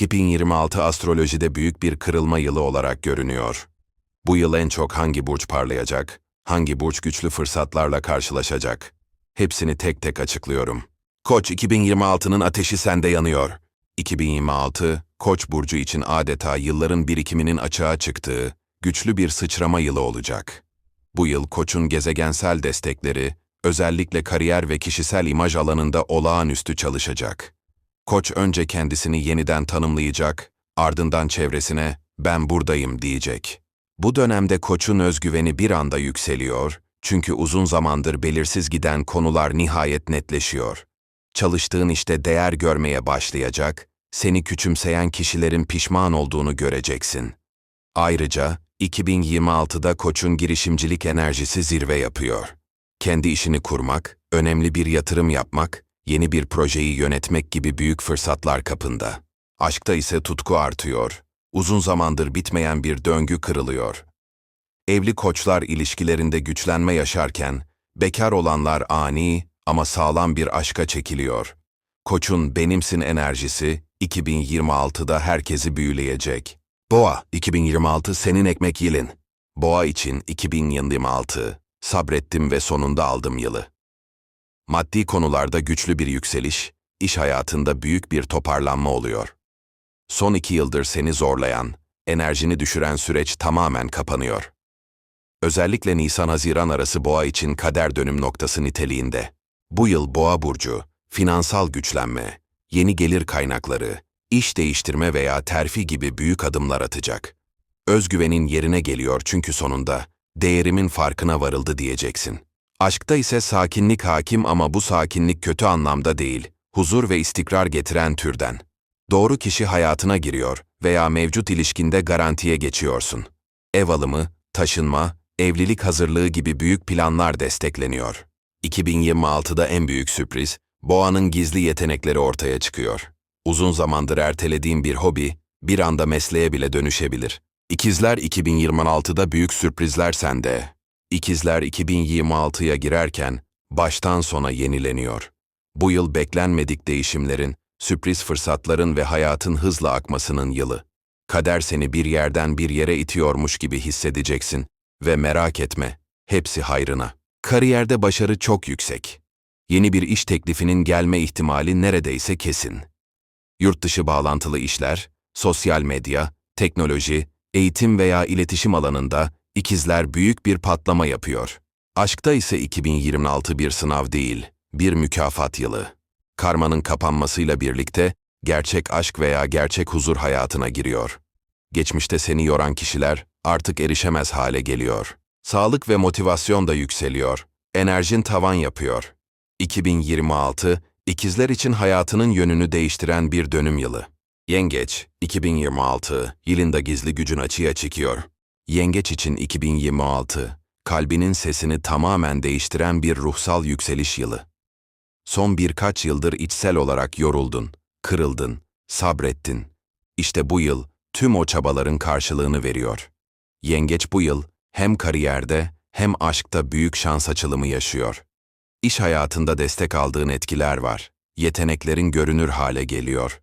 2026 astrolojide büyük bir kırılma yılı olarak görünüyor. Bu yıl en çok hangi burç parlayacak, hangi burç güçlü fırsatlarla karşılaşacak? Hepsini tek tek açıklıyorum. Koç 2026'nın ateşi sende yanıyor. 2026, Koç burcu için adeta yılların birikiminin açığa çıktığı, güçlü bir sıçrama yılı olacak. Bu yıl Koç'un gezegensel destekleri, özellikle kariyer ve kişisel imaj alanında olağanüstü çalışacak. Koç önce kendisini yeniden tanımlayacak, ardından çevresine ben buradayım diyecek. Bu dönemde Koç'un özgüveni bir anda yükseliyor, çünkü uzun zamandır belirsiz giden konular nihayet netleşiyor. Çalıştığın işte değer görmeye başlayacak, seni küçümseyen kişilerin pişman olduğunu göreceksin. Ayrıca 2026'da Koç'un girişimcilik enerjisi zirve yapıyor. Kendi işini kurmak, önemli bir yatırım yapmak, yeni bir projeyi yönetmek gibi büyük fırsatlar kapında. Aşkta ise tutku artıyor. Uzun zamandır bitmeyen bir döngü kırılıyor. Evli koçlar ilişkilerinde güçlenme yaşarken, bekar olanlar ani ama sağlam bir aşka çekiliyor. Koç'un benimsin enerjisi 2026'da herkesi büyüleyecek. Boğa 2026 senin ekmek yılın. Boğa için 2026 sabrettim ve sonunda aldım yılı. Maddi konularda güçlü bir yükseliş, iş hayatında büyük bir toparlanma oluyor. Son iki yıldır seni zorlayan, enerjini düşüren süreç tamamen kapanıyor. Özellikle Nisan-Haziran arası boğa için kader dönüm noktası niteliğinde. Bu yıl boğa burcu, finansal güçlenme, yeni gelir kaynakları, iş değiştirme veya terfi gibi büyük adımlar atacak. Özgüvenin yerine geliyor çünkü sonunda değerimin farkına varıldı diyeceksin. Aşkta ise sakinlik hakim ama bu sakinlik kötü anlamda değil, huzur ve istikrar getiren türden. Doğru kişi hayatına giriyor veya mevcut ilişkinde garantiye geçiyorsun. Ev alımı, taşınma, evlilik hazırlığı gibi büyük planlar destekleniyor. 2026'da en büyük sürpriz, Boğa'nın gizli yetenekleri ortaya çıkıyor. Uzun zamandır ertelediğin bir hobi, bir anda mesleğe bile dönüşebilir. İkizler 2026'da büyük sürprizler sende. İkizler 2026'ya girerken baştan sona yenileniyor. Bu yıl beklenmedik değişimlerin, sürpriz fırsatların ve hayatın hızla akmasının yılı. Kader seni bir yerden bir yere itiyormuş gibi hissedeceksin ve merak etme, hepsi hayrına. Kariyerde başarı çok yüksek. Yeni bir iş teklifinin gelme ihtimali neredeyse kesin. Yurt dışı bağlantılı işler, sosyal medya, teknoloji, eğitim veya iletişim alanında ikizler büyük bir patlama yapıyor. Aşkta ise 2026 bir sınav değil, bir mükafat yılı. Karmanın kapanmasıyla birlikte gerçek aşk veya gerçek huzur hayatına giriyor. Geçmişte seni yoran kişiler artık erişemez hale geliyor. Sağlık ve motivasyon da yükseliyor. Enerjin tavan yapıyor. 2026, ikizler için hayatının yönünü değiştiren bir dönüm yılı. Yengeç, 2026, yılında gizli gücün açığa çıkıyor. Yengeç için 2026, kalbinin sesini tamamen değiştiren bir ruhsal yükseliş yılı. Son birkaç yıldır içsel olarak yoruldun, kırıldın, sabrettin. İşte bu yıl tüm o çabaların karşılığını veriyor. Yengeç bu yıl hem kariyerde hem aşkta büyük şans açılımı yaşıyor. İş hayatında destek aldığın etkiler var. Yeteneklerin görünür hale geliyor.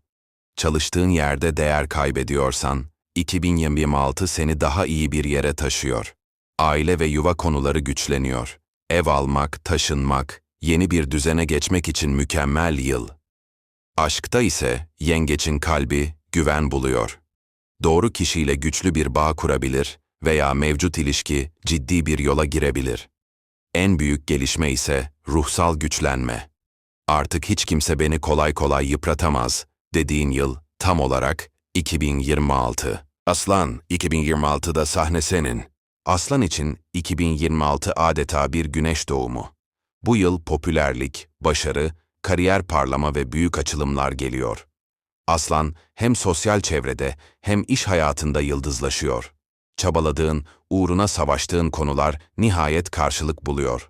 Çalıştığın yerde değer kaybediyorsan, 2026 seni daha iyi bir yere taşıyor. Aile ve yuva konuları güçleniyor. Ev almak, taşınmak, yeni bir düzene geçmek için mükemmel yıl. Aşkta ise yengeçin kalbi güven buluyor. Doğru kişiyle güçlü bir bağ kurabilir veya mevcut ilişki ciddi bir yola girebilir. En büyük gelişme ise ruhsal güçlenme. Artık hiç kimse beni kolay kolay yıpratamaz dediğin yıl tam olarak 2026. Aslan, 2026'da sahne senin. Aslan için 2026 adeta bir güneş doğumu. Bu yıl popülerlik, başarı, kariyer parlama ve büyük açılımlar geliyor. Aslan hem sosyal çevrede hem iş hayatında yıldızlaşıyor. Çabaladığın, uğruna savaştığın konular nihayet karşılık buluyor.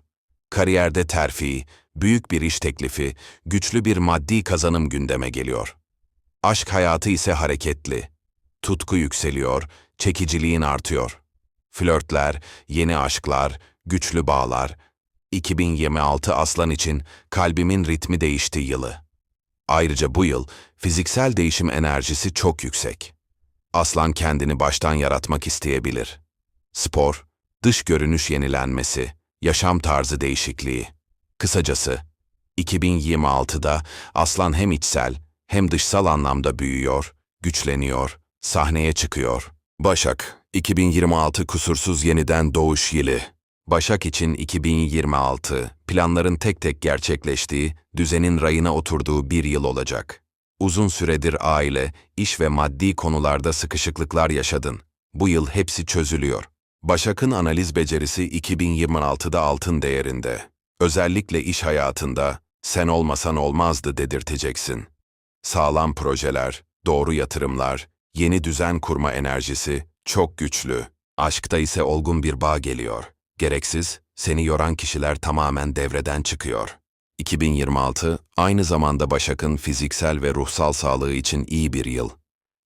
Kariyerde terfi, büyük bir iş teklifi, güçlü bir maddi kazanım gündeme geliyor. Aşk hayatı ise hareketli. Tutku yükseliyor, çekiciliğin artıyor. Flörtler, yeni aşklar, güçlü bağlar. 2026 Aslan için kalbimin ritmi değişti yılı. Ayrıca bu yıl fiziksel değişim enerjisi çok yüksek. Aslan kendini baştan yaratmak isteyebilir. Spor, dış görünüş yenilenmesi, yaşam tarzı değişikliği. Kısacası 2026'da Aslan hem içsel hem dışsal anlamda büyüyor, güçleniyor, sahneye çıkıyor. Başak, 2026 kusursuz yeniden doğuş yılı. Başak için 2026, planların tek tek gerçekleştiği, düzenin rayına oturduğu bir yıl olacak. Uzun süredir aile, iş ve maddi konularda sıkışıklıklar yaşadın. Bu yıl hepsi çözülüyor. Başak'ın analiz becerisi 2026'da altın değerinde. Özellikle iş hayatında, sen olmasan olmazdı dedirteceksin. Sağlam projeler, doğru yatırımlar, yeni düzen kurma enerjisi çok güçlü. Aşkta ise olgun bir bağ geliyor. Gereksiz, seni yoran kişiler tamamen devreden çıkıyor. 2026 aynı zamanda Başak'ın fiziksel ve ruhsal sağlığı için iyi bir yıl.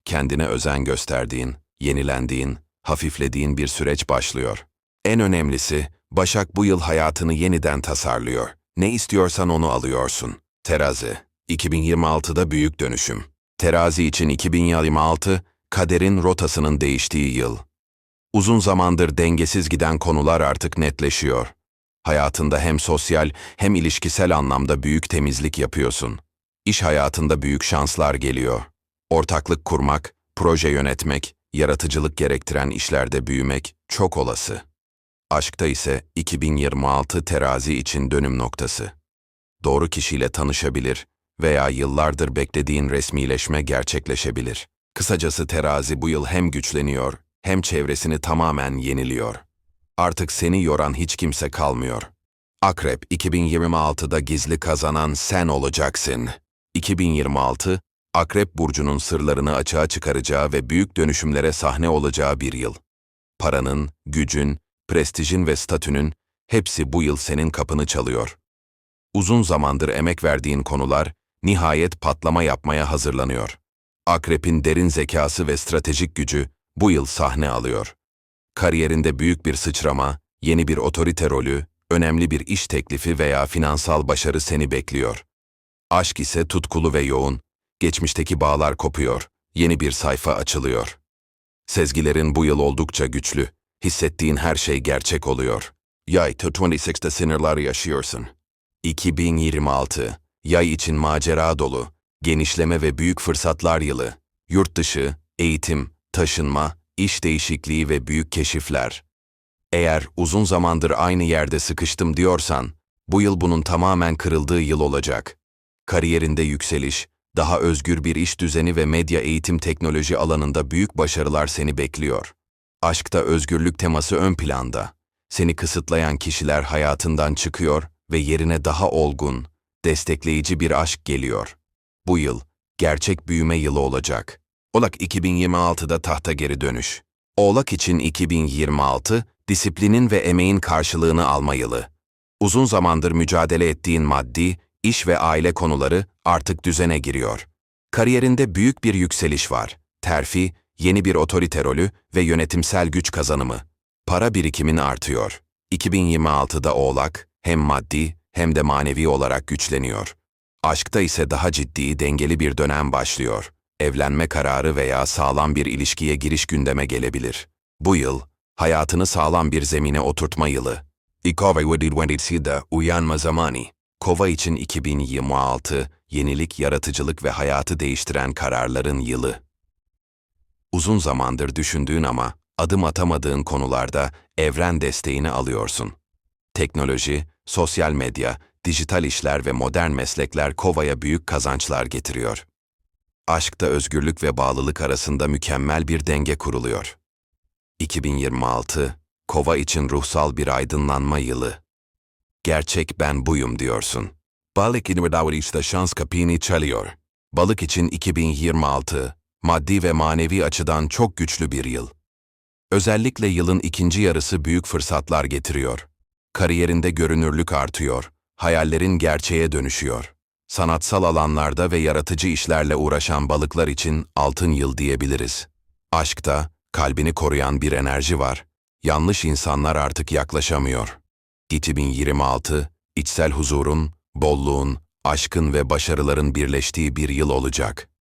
Kendine özen gösterdiğin, yenilendiğin, hafiflediğin bir süreç başlıyor. En önemlisi, Başak bu yıl hayatını yeniden tasarlıyor. Ne istiyorsan onu alıyorsun. Terazi, 2026'da büyük dönüşüm. Terazi için 2026, kaderin rotasının değiştiği yıl. Uzun zamandır dengesiz giden konular artık netleşiyor. Hayatında hem sosyal hem ilişkisel anlamda büyük temizlik yapıyorsun. İş hayatında büyük şanslar geliyor. Ortaklık kurmak, proje yönetmek, yaratıcılık gerektiren işlerde büyümek çok olası. Aşkta ise 2026 terazi için dönüm noktası. Doğru kişiyle tanışabilir veya yıllardır beklediğin resmileşme gerçekleşebilir. Kısacası terazi bu yıl hem güçleniyor hem çevresini tamamen yeniliyor. Artık seni yoran hiç kimse kalmıyor. Akrep 2026'da gizli kazanan sen olacaksın. 2026, Akrep burcunun sırlarını açığa çıkaracağı ve büyük dönüşümlere sahne olacağı bir yıl. Paranın, gücün, prestijin ve statünün hepsi bu yıl senin kapını çalıyor. Uzun zamandır emek verdiğin konular nihayet patlama yapmaya hazırlanıyor. Akrep'in derin zekası ve stratejik gücü bu yıl sahne alıyor. Kariyerinde büyük bir sıçrama, yeni bir otorite rolü, önemli bir iş teklifi veya finansal başarı seni bekliyor. Aşk ise tutkulu ve yoğun, geçmişteki bağlar kopuyor, yeni bir sayfa açılıyor. Sezgilerin bu yıl oldukça güçlü, hissettiğin her şey gerçek oluyor. Yay 26'da sinirler yaşıyorsun. 2026, yay için macera dolu, genişleme ve büyük fırsatlar yılı, yurt dışı, eğitim, taşınma, iş değişikliği ve büyük keşifler. Eğer uzun zamandır aynı yerde sıkıştım diyorsan, bu yıl bunun tamamen kırıldığı yıl olacak. Kariyerinde yükseliş, daha özgür bir iş düzeni ve medya eğitim teknoloji alanında büyük başarılar seni bekliyor. Aşkta özgürlük teması ön planda. Seni kısıtlayan kişiler hayatından çıkıyor ve yerine daha olgun, destekleyici bir aşk geliyor. Bu yıl gerçek büyüme yılı olacak. Oğlak 2026'da tahta geri dönüş. Oğlak için 2026, disiplinin ve emeğin karşılığını alma yılı. Uzun zamandır mücadele ettiğin maddi, iş ve aile konuları artık düzene giriyor. Kariyerinde büyük bir yükseliş var. Terfi, yeni bir otorite rolü ve yönetimsel güç kazanımı. Para birikimin artıyor. 2026'da Oğlak hem maddi hem de manevi olarak güçleniyor. Aşkta ise daha ciddi, dengeli bir dönem başlıyor. Evlenme kararı veya sağlam bir ilişkiye giriş gündeme gelebilir. Bu yıl, hayatını sağlam bir zemine oturtma yılı. İkova 2027'de uyanma zamanı. Kova için 2026, yenilik, yaratıcılık ve hayatı değiştiren kararların yılı. Uzun zamandır düşündüğün ama adım atamadığın konularda evren desteğini alıyorsun. Teknoloji, sosyal medya, dijital işler ve modern meslekler Kova'ya büyük kazançlar getiriyor. Aşkta özgürlük ve bağlılık arasında mükemmel bir denge kuruluyor. 2026, Kova için ruhsal bir aydınlanma yılı. Gerçek ben buyum diyorsun. Balık işte şans kapını çalıyor. Balık için 2026, maddi ve manevi açıdan çok güçlü bir yıl. Özellikle yılın ikinci yarısı büyük fırsatlar getiriyor. Kariyerinde görünürlük artıyor, hayallerin gerçeğe dönüşüyor. Sanatsal alanlarda ve yaratıcı işlerle uğraşan balıklar için altın yıl diyebiliriz. Aşkta, kalbini koruyan bir enerji var. Yanlış insanlar artık yaklaşamıyor. 2026, içsel huzurun, bolluğun, aşkın ve başarıların birleştiği bir yıl olacak.